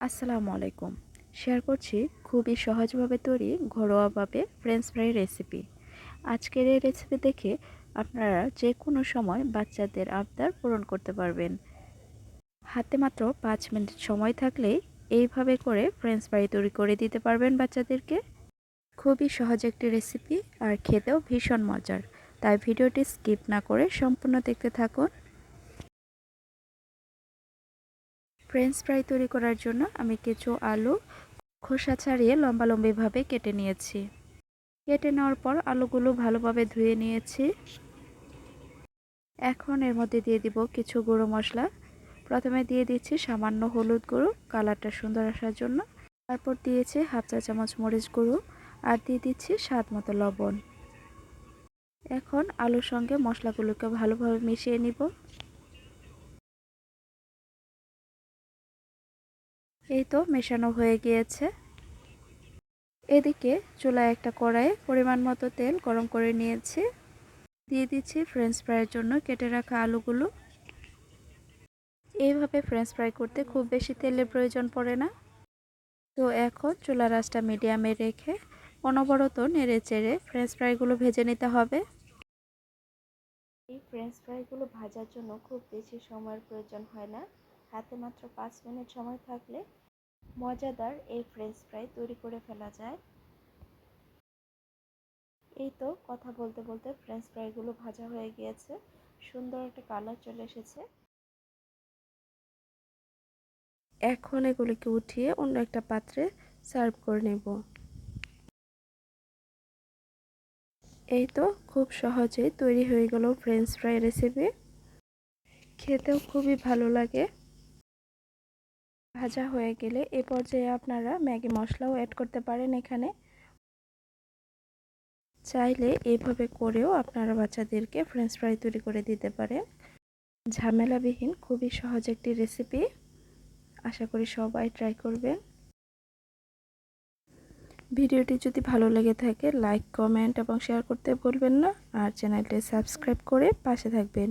আসসালামু আলাইকুম। শেয়ার করছি খুবই সহজভাবে তৈরি ঘরোয়াভাবে ফ্রেঞ্চ ফ্রাই রেসিপি আজকের এই রেসিপি দেখে আপনারা যে কোনো সময় বাচ্চাদের আবদার পূরণ করতে পারবেন। হাতে মাত্র পাঁচ মিনিট সময় থাকলেই এইভাবে করে ফ্রেঞ্চ ফ্রাই তৈরি করে দিতে পারবেন বাচ্চাদেরকে। খুবই সহজ একটি রেসিপি আর খেতেও ভীষণ মজার। তাই ভিডিওটি স্কিপ না করে সম্পূর্ণ দেখতে থাকুন। ফ্রেঞ্চ ফ্রাই তৈরি করার জন্য আমি কিছু আলু, খোসা ছাড়িয়ে লম্বা লম্বিভাবে কেটে নিয়েছি। কেটে নেওয়ার পর আলুগুলো ভালোভাবে ধুয়ে নিয়েছি। এখন এর মধ্যে দিয়ে দিব কিছু গুঁড়ো মশলা। প্রথমে দিয়ে দিচ্ছি সামান্য হলুদ গুঁড়ো, কালারটা সুন্দর আসার জন্য। তারপর দিয়েছি হাফ চা চামচ মরিচ গুঁড়ো আর দিয়ে দিচ্ছি স্বাদ মতো লবণ। এখন আলুর সঙ্গে মশলাগুলোকে ভালোভাবে মিশিয়ে নিব। এই তো মেশানো হয়ে গিয়েছে। এদিকে চুলায় একটা কড়াইয়ে পরিমাণ মতো তেল গরম করে নিয়েছি। দিয়ে দিচ্ছি ফ্রেঞ্চ ফ্রাইয়ের জন্য কেটে রাখা আলুগুলো। এইভাবে ফ্রেঞ্চ ফ্রাই করতে খুব বেশি তেলের প্রয়োজন পড়ে না। তো এখন চুলার আঁচটা মিডিয়ামে রেখে অনবরত নেড়ে চেড়ে ফ্রেঞ্চ ফ্রাইগুলো ভেজে নিতে হবে। এই ফ্রেঞ্চ ফ্রাইগুলো ভাজার জন্য খুব বেশি সময়ের প্রয়োজন হয় না। হাতে মাত্র পাঁচ মিনিট সময় থাকলে মজাদার এই ফ্রেঞ্চ ফ্রাই তৈরি করে ফেলা যায়। এই তো কথা বলতে বলতে ফ্রেঞ্চ ফ্রাইগুলো ভাজা হয়ে গিয়েছে। সুন্দর একটা কালার চলে এসেছে। এখন এগুলিকে উঠিয়ে অন্য একটা পাত্রে সার্ভ করে নেব। এই তো খুব সহজেই তৈরি হয়ে গেল ফ্রেঞ্চ ফ্রাই রেসিপি খেতেও খুবই ভালো লাগে। ভাজা হয়ে গেলে এ পর্যায়ে আপনারা ম্যাগি মশলাও অ্যাড করতে পারেন এখানে। চাইলে এইভাবে করেও আপনারা বাচ্চাদেরকে ফ্রেঞ্চ ফ্রাই তৈরি করে দিতে পারেন। ঝামেলাবিহীন, খুবই সহজ একটি রেসিপি আশা করি সবাই ট্রাই করবেন। ভিডিওটি যদি ভালো লেগে থাকে লাইক কমেন্ট এবং শেয়ার করতে ভুলবেন না। আর চ্যানেলটি সাবস্ক্রাইব করে পাশে থাকবেন।